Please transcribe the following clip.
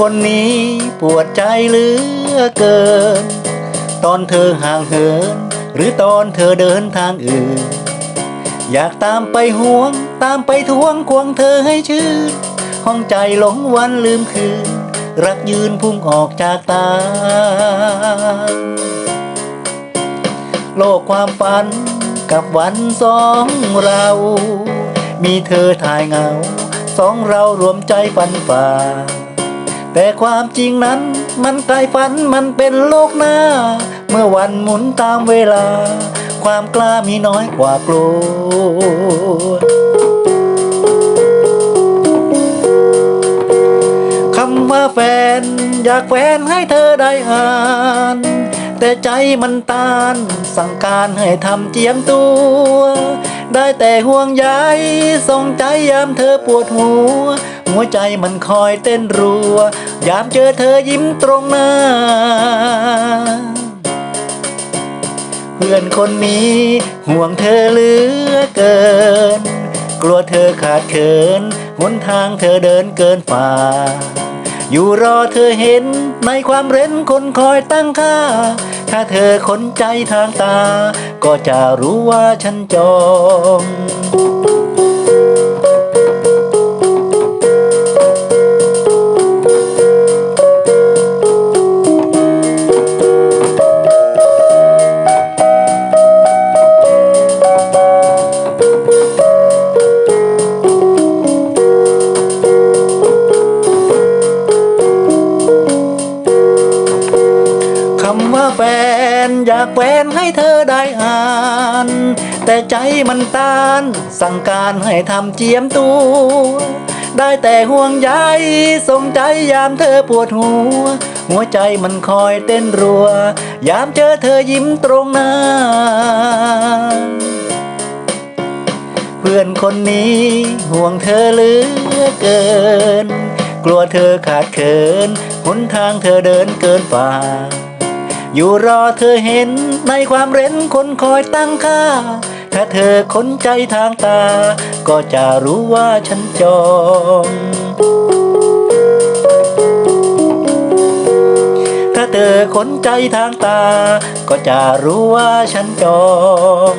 คนนี้ปวดใจเหลือเกิน ตอนเธอห่างเหิน หรือตอนเธอเดินทางอื่น อยากตามไปห่วง ตามไปทวงควงเธอให้ชื่น ห้องใจหลงวันลืมคืน รักยืนพุ่งออกจากตา โลกความฝันกับวันสองเรา มีเธอถ่ายเงา สองเรารวมใจฝันฝ่า แต่ความจริงนั้นมันไกลฝันมันเป็นโลกหน้า เมื่อวันหมุนตามเวลา ความกล้ามีน้อยกว่ากลัวคำว่าแฟน อยากแฟนให้เธอได้อ่าน แต่ใจมันตานสั่งการให้ทำเจียมตัว ได้แต่ห่วงใยส่งใจยามเธอปวดหัว หัวใจมันคอยเต้นรัว ยามเจอเธอยิ้มตรงหน้า เพื่อนคนนี้ห่วงเธอเหลือเกิน กลัวเธอขาดเขินหนทางเธอเดินเกินฝ่า อยู่รอเธอเห็นในความเร้นคนคอยตั้งค่า ถ้าเธอขนใจทางตา ก็จะรู้ว่าฉันจอง อยากแฟนให้เธอได้อ่าน แต่ใจมันตาน สั่งการให้ทำเจียมตัว ได้แต่ห่วงใยสงใจยามเธอปวดหัว หัวใจมันคอยเต้นรัว ยามเจอเธอยิ้มตรงหน้าเพื่อนคนนี้ห่วงเธอเหลือเกิน กลัวเธอขาดเขินหนทางเธอเดินเกินฝ่า อยู่รอเธอเห็นในความเร้นคนคอยตั้งค่า ถ้าเธอค้นใจทางตา ก็จะรู้ว่าฉันจองถ้าเธอค้นใจทางตา ก็จะรู้ว่าฉันจอง